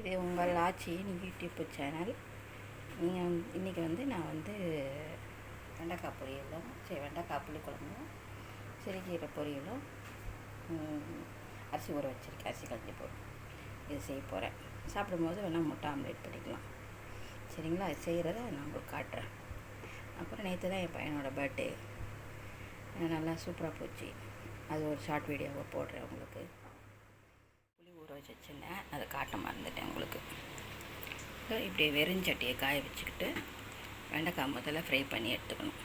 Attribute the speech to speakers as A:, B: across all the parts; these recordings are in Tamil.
A: இது உங்கள் ஆட்சி நீங்கள் யூடியூப் சேனல். நீங்கள் இன்றைக்கி வந்து நான் வந்து வெண்டைக்காய் பொரியலும் சரி வெண்டைக்காய் புளி குழம்பும் சிறுகீரை பொரியலும் அரிசி ஊற வச்சுருக்கேன். அரிசி கஞ்சி போடும் இது செய்ய போகிறேன் சாப்பிடும்போது வேணால் முட்டை ஆம்லேட் பண்ணிக்கலாம். சரிங்களா? அது செய்கிறத நான் உங்களுக்கு காட்டுறேன். அப்புறம் நேற்று தான் என் பையனோட பர்த்டே. நல்லா சூப்பராக போச்சு. அது ஒரு ஷார்ட் வீடியோவை போடுறேன் உங்களுக்கு. வச்சு வச்சுருந்தேன் அதை காட்ட மறந்துட்டேன் உங்களுக்கு. இப்படி வெறுஞ்சட்டியை காய வச்சுக்கிட்டு வெண்டைக்காய் முதல்ல ஃப்ரை பண்ணி எடுத்துக்கணும்.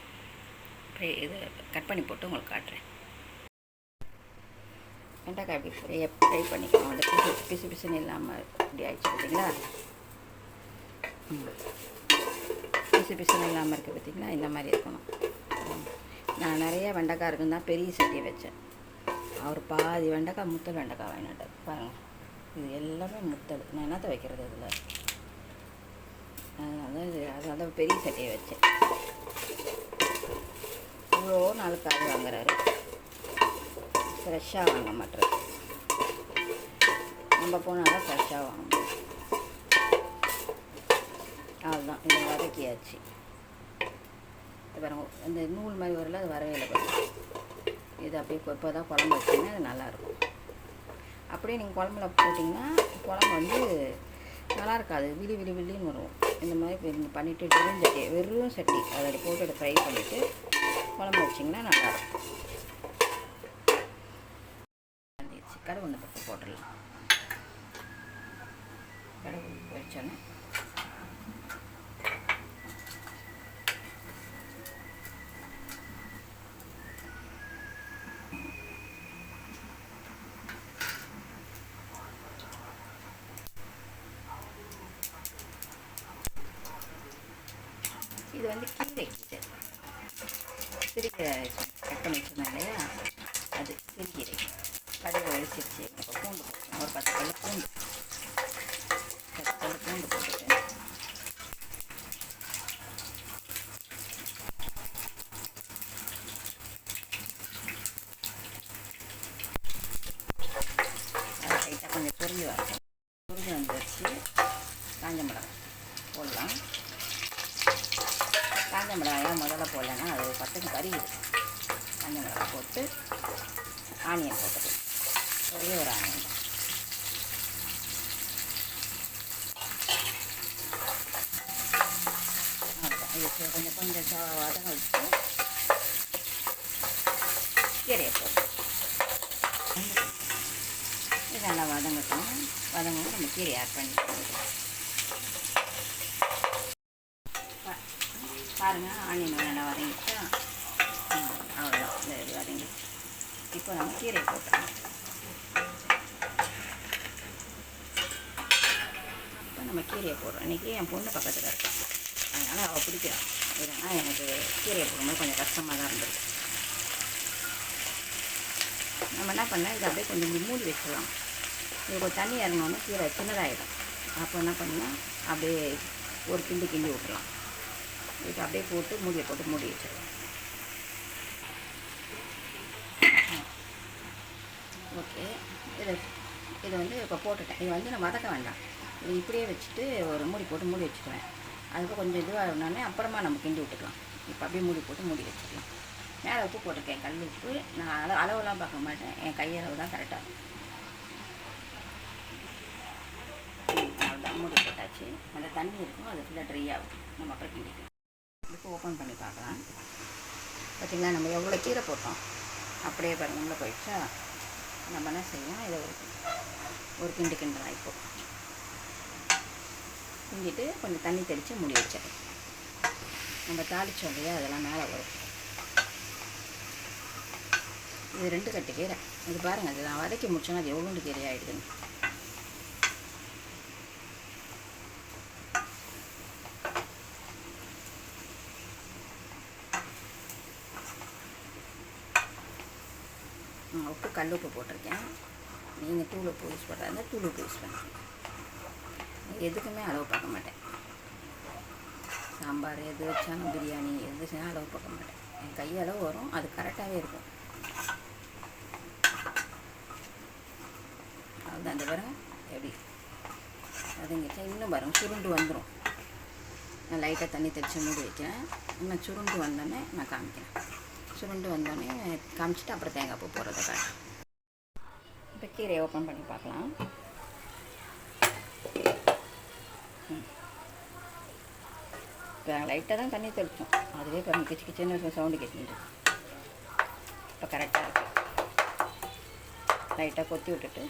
A: ஃப்ரை இது கட் பண்ணி போட்டு உங்களுக்கு காட்டுறேன். வெண்டைக்காய் இப்படி ஃப்ரை ஃப்ரை பண்ணிக்கணும். அந்த பிசு பிசு பிசுன்னு இல்லாமல் இப்படி ஆயிடுச்சு பார்த்தீங்களா? பிசு பிசுன்னு இல்லாமல் இருக்குது பார்த்திங்களா? இந்த மாதிரி இருக்கணும். நான் நிறைய வெண்டைக்காய் இருக்குன்னு தான் பெரிய சட்டியை வச்சேன். அவர் பாதி வெண்டைக்காய் முத்தல் வெண்டைக்காய் வாங்கினாட்டார் பாருங்கள் இது எல்லாமே முத்தல் நான் என்னத்தை வைக்கிறது இதில்? அதனால இது அதனால தான் பெரிய சட்டையை வச்சேன். இவ்வளோ நாளுக்கு அது வாங்குறாரு. ஃப்ரெஷ்ஷாக வாங்க மாட்டேறது நம்ம போனாலும் ஃப்ரெஷ்ஷாக வாங்க முடியும். அவ்வளோதான் வதக்கியாச்சு. இது பாருங்க இந்த நூல் மாதிரி வரல அது வரவே இல்லை பாருங்க. இது அப்படியே இப்போ தான் குழம்பு வச்சிங்கன்னா அது நல்லாயிருக்கும் அப்படியே நீங்கள் குழம்புல போட்டிங்கன்னா குழம்பு வந்து நல்லா இருக்காது. விழி விழி விழின்னு வரும். இந்த மாதிரி இப்போ நீங்கள் பண்ணிவிட்டு வெறும் சட்டி வெறும் சட்டி. அதில் போட்டு அதை ஃப்ரை பண்ணிவிட்டு குழம்பு வச்சிங்கன்னா நல்லாயிருக்கும் வந்துடுச்சு கடுகு ஒன்று பட்டு போட்டுடலாம். கடுகு வச்சோன்னே இது வந்து கீரை கீரை சிறுகீரை கட் பண்ணி வச்சுருந்தேன் இல்லையா அது சிறுகீரை கடுகு வெடிச்சிருச்சு இப்போ பூண்டு போட்டேன் ஒரு பத்து கல் பூண்டு. பத்து கல் பூண்டு போட்டுட்டேன் அது லைட்டாக கொஞ்சம் பொரிஞ்சு வரட்டும் பொரிஞ்சு வந்துருச்சு காஞ்ச மிளகாய் போடலாம் காஞ்ச மிளகாயெல்லாம் முதல்ல போடலன்னா கறி பட்டுக்கு கறியுது மிளகாய் போட்டு ஆனியன் போட்டுக்கலாம். ஒரே ஒரு ஆனியன். தான் அவ்வளோதான் கொஞ்சம் கொஞ்சம் ச- வதங்க வச்சு கீரையை போட்டு இது நல்லா வதங்கட்டும். வதங்கவும் நம்ம கீரையை ஆட் பண்ணிக்கலாம். பாருங்கள் பாருங்க ஆனியன் நல்லா வதங்கிட்டு ம், அவ்வளோதான் இந்த இது வதங்கிச்சு இப்போ நம்ம கீரை போட்டுக்கலாம் இப்போ நம்ம கீரையை போடுறோம் இன்றைக்கி என் பொண்ணு பக்கத்தில் இருக்கான் அதனால் அவள் பிடிக்கிறான் இல்லைன்னா எனக்கு கீரையை போடும்போது கொஞ்சம் கஷ்டமாக தான் இருந்தது நம்ம என்ன பண்ணால் இதை அப்படியே கொஞ்சம் மூடி வச்சிடலாம் இது கொஞ்சம் தண்ணி இறங்கணும்னா கீரை சின்னதாகிடும் அப்போ என்ன பண்ணால் அப்படியே ஒரு கிண்டி கிண்டி விட்டுலாம் இது அப்படியே போட்டு மூடியை போட்டு மூடி வச்சிடலாம் ஓகே. இது இது வந்து இப்போ போட்டுட்டேன். இது வந்து நான் வதக்க வேண்டாம். இது இப்படியே வச்சுட்டு ஒரு மூடி போட்டு மூடி வச்சுக்குவேன். அதுக்கு கொஞ்சம் இதுவாக இருந்தாலே அப்புறமா நம்ம கிண்டி விட்டுக்கலாம். இப்போ அப்படியே மூடி போட்டு மூடி வச்சுக்கலாம். மேலே உப்பு போட்டிருக்கேன். கல் உப்பு. நான் அளவு அளவுலாம் பார்க்க மாட்டேன். என் கையளவு தான் கரெக்டாக அவ்வளோதான் மூடி போட்டாச்சு. அந்த தண்ணி இருக்கும். அது ஃபுல்லாக ட்ரை ஆகும். நம்ம அப்புறம் கிண்டிக்கலாம். இப்போ ஓப்பன் பண்ணி பார்க்கலாம். பார்த்தீங்களா? நம்ம எவ்வளோ கீரை போட்டோம். அப்படியே பாருங்கள் உள்ளே போயிடுச்சா? நம்ம என்ன செய்யலாம்? இதை ஒரு ஒரு கிண்டு கிண்டலாம் இப்போ. கிண்டிட்டு கொஞ்சம் தண்ணி தெளித்து மூடி வச்சிடறேன். நம்ம தாளித்தோம் இல்லையா அதெல்லாம் மேலே வரும். இது ரெண்டு கட்டு கீரை. இது பாருங்கள் அது நான் வதக்கி முடிச்சோன்னா அது எவ்வளோண்டு கீரை ஆகிடுதுன்னு நான் உப்பு கல் உப்பு போட்டிருக்கேன். நீங்கள் தூள் உப்பு யூஸ் பண்ணுறாங்க தூள் உப்பு யூஸ் பண்ணுறேன் எதுக்குமே அளவு பார்க்க மாட்டேன். சாம்பார் எது வச்சாலும் பிரியாணி எது வச்சாலும் அளவு பார்க்க மாட்டேன். என் கையளவு வரும். அது கரெக்டாகவே இருக்கும். அதுதான் அந்த பாருங்க. எப்படி? அதுங்கிட்ட இன்னும் பாருங்க. சுருண்டு வந்துடும் நான் லைட்டாக தண்ணி தெளித்து மூடி வைக்கிறேன். இன்னும் சுருண்டு வந்தோடனே நான் காமிக்கிறேன். சுருண்டு வந்தோடனே காமிச்சிட்டு அப்புறம் தேங்காய் பூ போடுறத காட்டு. இப்போ கீரையை ஓப்பன் பண்ணி பார்க்கலாம். இப்போ லைட்டாக தான் தண்ணி தெளித்தோம் அதுவே இப்போ கிச்சு கிச்சுன்னு சவுண்டு கேட்டுட்டு இப்போ கரெக்டாக இருக்கு. லைட்டாக கொத்தி விட்டுட்டு.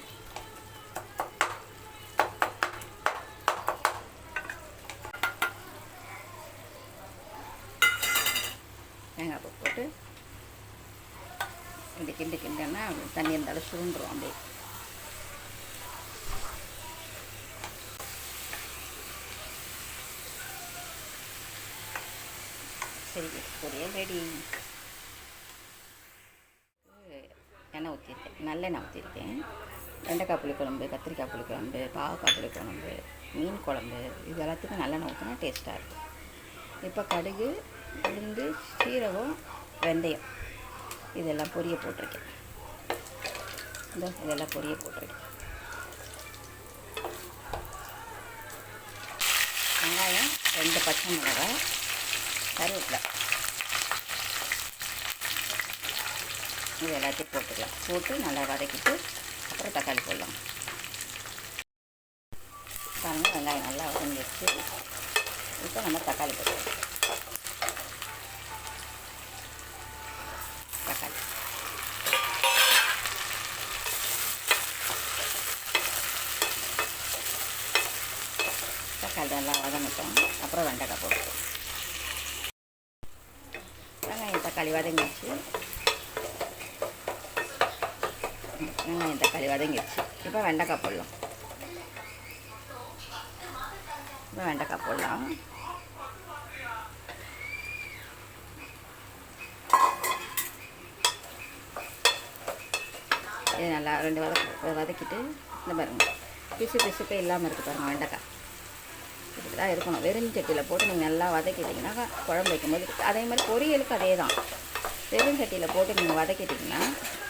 A: தேங்காய் பூ போட்டு இப்படி கிண்டு கிண்டுன்னா தண்ணி இருந்தாலும் சுருண்டுரும் அப்படியே. சரி பொரியல் ரெடி எண்ணெய் ஊற்றிருக்கேன் நல்லெண்ணெய் ஊற்றிருக்கேன் வெண்டைக்காய் புளிக்குழம்பு கத்திரிக்காய் புளிக்குழம்பு பாவக்காய் புளிக்குழம்பு மீன் குழம்பு இது எல்லாத்துக்கும் நல்லெண்ணெய் ஊற்றினா டேஸ்ட்டாக இருக்கும். இப்போ கடுகு உளுந்து சீரகம் வெந்தயம். இதெல்லாம் பொரிய போட்டிருக்கேன். இந்த இதெல்லாம் பொரிய போட்டிருக்கேன். வெங்காயம் ரெண்டு பச்சை மிளகாய் கருவேப்பிலை. இது எல்லாத்தையும் போட்டுக்கலாம். போட்டு நல்லா வதக்கிட்டு அப்புறம் தக்காளி போடலாம். பாருங்கள் வெங்காயம் நல்லா வதங்கிடுச்சு. இப்போ நம்ம தக்காளி போட்டுக்கலாம் தக்காளி தக்காளி நல்லா வதங்கட்டும் அப்புறம் வெண்டைக்காய் போட்டுக்கலாம். வெங்காயம் தக்காளி வதங்கிடுச்சு. வெங்காயம் தக்காளி வதங்கிடுச்சு. இப்போ வெண்டைக்காய் போடலாம். இப்போ வெண்டைக்காய் போடலாம். இது நல்லா ரெண்டு வதக்க வதக்கிட்டு இந்த பாருங்க. பிசு பிசுப்பே இல்லாமல் இருக்குது பாருங்கள் வெண்டைக்காய் இப்படி தான் இருக்கணும். வெறும் சட்டியில் போட்டு நீங்கள் நல்லா வதக்கிட்டிங்கன்னா குழம்பு வைக்கும்போது அதே மாதிரி பொரியலுக்கு அதே தான் வெறும் சட்டியில் போட்டு நீங்கள் வதக்கிட்டிங்கன்னா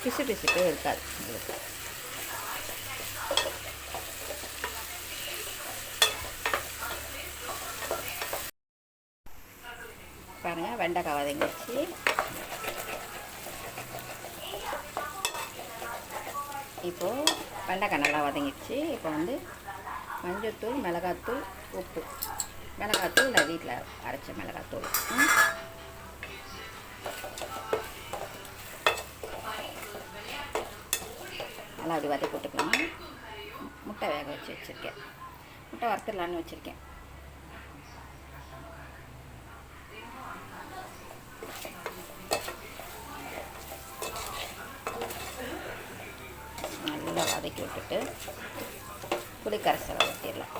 A: பிசு பிசுப்பே இருக்காது. உங்களுக்கு பாருங்கள் வெண்டைக்காய் வதங்கிடுச்சு. இப்போது வெண்டைக்காய் நல்லா வதங்கிடுச்சு. இப்போ வந்து மஞ்சத்தூள் மிளகாத்தூள் உப்பு. மிளகாத்தூள் நான் வீட்டில் அரைச்ச மிளகாத்தூள். ம். நல்லா அப்படி வதக்கி போட்டுக்கலாம் முட்டை வேக வச்சு வச்சுருக்கேன். முட்டை வறுத்துடலான்னு வச்சுருக்கேன். நல்லா வதக்கி விட்டுட்டு புளிக்கரைசலை ஊற்றிடலாம்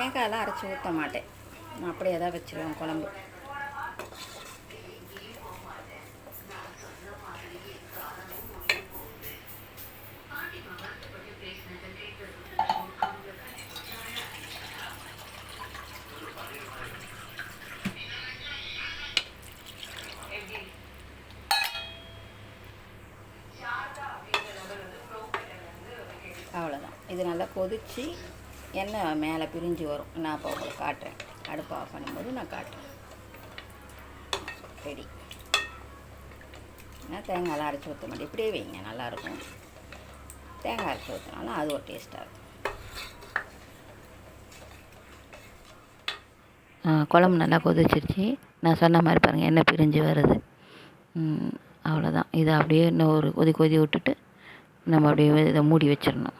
A: தேங்காயெல்லாம் அரைச்சி ஊற்ற மாட்டேன். நான் அப்படியே தான் வச்சுருவேன் குழம்பு. அவ்வளோதான் இது நல்லா கொதித்து எண்ணெய் மேலே பிரிஞ்சு வரும். நான் இப்போ உங்களுக்கு காட்டுறேன். அடுப்பு ஆஃப் பண்ணும்போது நான் காட்டுறேன். ரெடி நான் தேங்காயெல்லாம் அரைச்சி ஊற்ற மாட்டேன். இப்படியே வைங்க நல்லாயிருக்கும். தேங்காய் அரைச்சி ஊற்றினாலும் அது ஒரு டேஸ்ட்டாக இருக்கும்.
B: குழம்பு நல்லா கொதிச்சிருச்சு. நான் சொன்ன மாதிரி பாருங்கள் எண்ணெய் பிரிஞ்சு வருது. அவ்வளோதான் இதை அப்படியே இன்னும் ஒரு கொதி கொதி விட்டுட்டு நம்ம அப்படியே இதை மூடி வச்சிடணும்.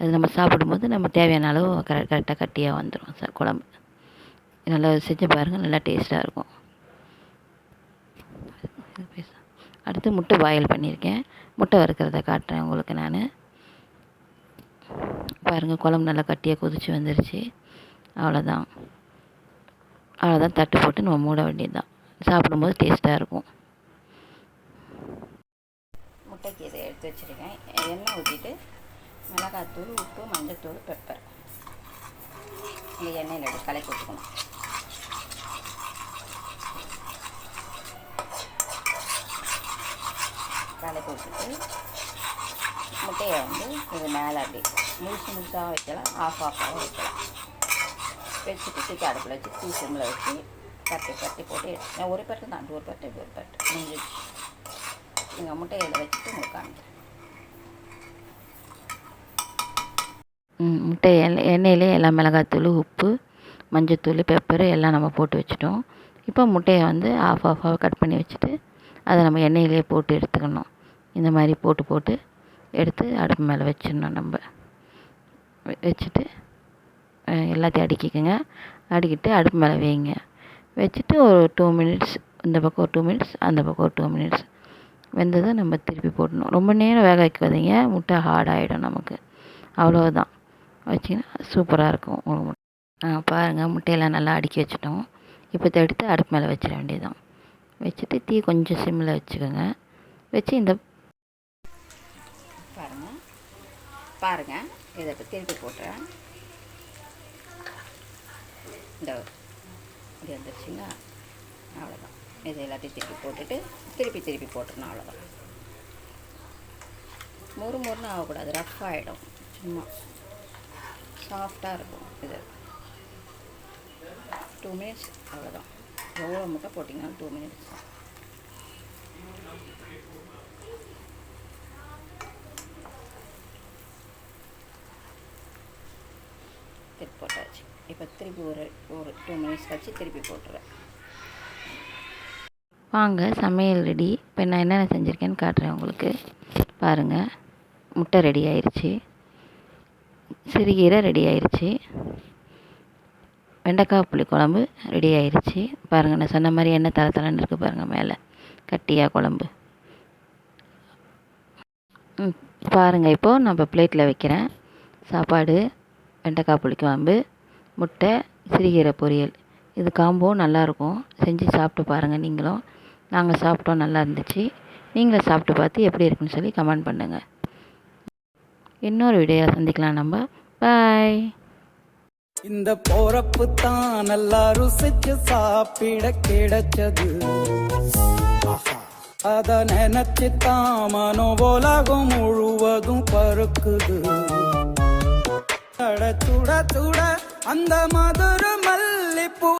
B: அது நம்ம சாப்பிடும்போது நம்ம தேவையான அளவு கரெக்ட் கரெக்டாக கட்டியாக வந்துடும் சார் குழம்பு. நல்லா செஞ்சு பாருங்கள் நல்லா டேஸ்ட்டாக இருக்கும். அடுத்து முட்டை பாயில் பண்ணியிருக்கேன். முட்டை வறுக்கிறத காட்டுறேன் உங்களுக்கு நான். பாருங்கள் குழம்பு நல்லா கட்டியாக கொதிச்சு வந்துருச்சு. அவ்வளோதான் அவ்வளோதான் தட்டு போட்டு நம்ம மூட வேண்டியது தான் சாப்பிடும்போது டேஸ்ட்டாக இருக்கும்.
A: முட்டைக்கு இதை எடுத்து வச்சுருக்கேன். எண்ணெய் ஊற்றிட்டு மிளகாத்தூள் உப்பு மஞ்சத்தூள் பெப்பர் இந்த எண்ணெயில் எடுத்து கலக்கி விட்டுக்கணும். கலக்கி விட்டுட்டு முட்டையை வந்து இது மேலே அப்படி முழுசு முழுசாக வைக்கலாம். ஆஃப் ஆஃபாகவும் வைக்கலாம். வச்சுட்டு தூக்கி அடுப்பில் வச்சு தூ சிம்மில் வச்சு கட்டி கட்டி போட்டு நான் ஒரு பட்டு தான் ஒரு பட்டு ஒரு பட்டு முடிஞ்சிச்சு எங்கள் முட்டையில் வச்சுட்டு உங்களுக்கு காமிக்கிறேன்.
B: முட்டை எண்ணெயிலே எல்லாம் மிளகாத்தூள் உப்பு மஞ்சத்தூள் பெப்பரு எல்லாம் நம்ம போட்டு வச்சுட்டோம். இப்போ முட்டையை வந்து ஆஃப் ஆஃபாக கட் பண்ணி வச்சுட்டு அதை நம்ம எண்ணெயிலே போட்டு எடுத்துக்கணும். இந்த மாதிரி போட்டு போட்டு எடுத்து அடுப்பு மேலே வச்சிடணும் நம்ம. வச்சுட்டு எல்லாத்தையும் அடுக்கிக்கோங்க. அடுக்கிட்டு அடுப்பு மேலே வைங்க. வச்சுட்டு ஒரு டூ மினிட்ஸ் இந்த பக்கம் ஒரு டூ மினிட்ஸ் அந்த பக்கம் ஒரு டூ மினிட்ஸ் வெந்ததை நம்ம திருப்பி போடணும். ரொம்ப நேரம் வேக வைக்காதீங்க. முட்டை ஹார்ட் ஆகிடும் நமக்கு. அவ்வளோதான் வச்சிங்கன்னா சூப்பராக இருக்கும் ஒரு முட்டை. பாருங்கள் முட்டையெல்லாம் நல்லா அடுக்கி வச்சிட்டோம். இப்போ தடுத்து எடுத்து அடுப்பு மேலே வச்சிட வேண்டியதுதான். வச்சுட்டு தீ கொஞ்சம் சிம்மில் வச்சுக்கோங்க. வச்சு இந்த
A: பாருங்கள் பாருங்கள் இதை இப்போ திருப்பி போட்டுறேன். இந்த இது வந்துருச்சுங்களா? அவ்வளோதான் இது எல்லாத்தையும் திருப்பி போட்டுட்டு திருப்பி திருப்பி போட்டுருணும் அவ்வளோதான் மொறு மொறுன்னு ஆகக்கூடாது ரஃப் ஆகிடும் சும்மா. சாஃப்டாக இருக்கும் இது. டூ மினிட்ஸ் அவ்வளோதான் எவ்வளோ முட்டை போட்டிங்கனாலும் டூ மினிட்ஸ் திருப்பி போட்டாச்சு. இப்போ திருப்பி ஒரு ஒரு டூ மினிட்ஸ் கழிச்சு திருப்பி போட்டுறேன்.
B: வாங்க சமையல் ரெடி இப்போ நான் என்னென்ன செஞ்சுருக்கேன்னு காட்டுறேன் உங்களுக்கு. பாருங்கள் முட்டை ரெடி ஆயிடுச்சு சிறுகீரை ரெடி ஆயிடுச்சு வெண்டைக்காய் புளிக்குழம்பு ரெடி ஆயிடுச்சு பாருங்கள் நான் சொன்ன மாதிரி எண்ணெய் தலை தலைன்னு இருக்குது பாருங்கள் மேலே. கட்டியாக குழம்பு. ம் பாருங்கள் இப்போது நம்ம பிளேட்டில் வைக்கிறேன். சாப்பாடு வெண்டைக்காய் புளிக்குழம்பு முட்டை சிறுகீரை பொரியல். இது காம்போ நல்லாயிருக்கும் செஞ்சு சாப்பிட்டு பாருங்கள் நீங்களும். நாங்கள் சாப்பிட்டோம் நல்லா இருந்துச்சு. நீங்களும் சாப்பிட்டு பார்த்து எப்படி இருக்குன்னு சொல்லி கமெண்ட் பண்ணுங்கள் இன்னொரு வீடியோவில் சந்திக்கலாம் நம்ம. பாய்
C: இந்த போறப்பு தான் நல்லா ருசிச்சு சாப்பிட கிடைச்சது. அத நினைச்சு தான் மனோ உலகம் முழுவதும் பருக்குது சுட சுட சுட அந்த மதுர மல்லிப்பூ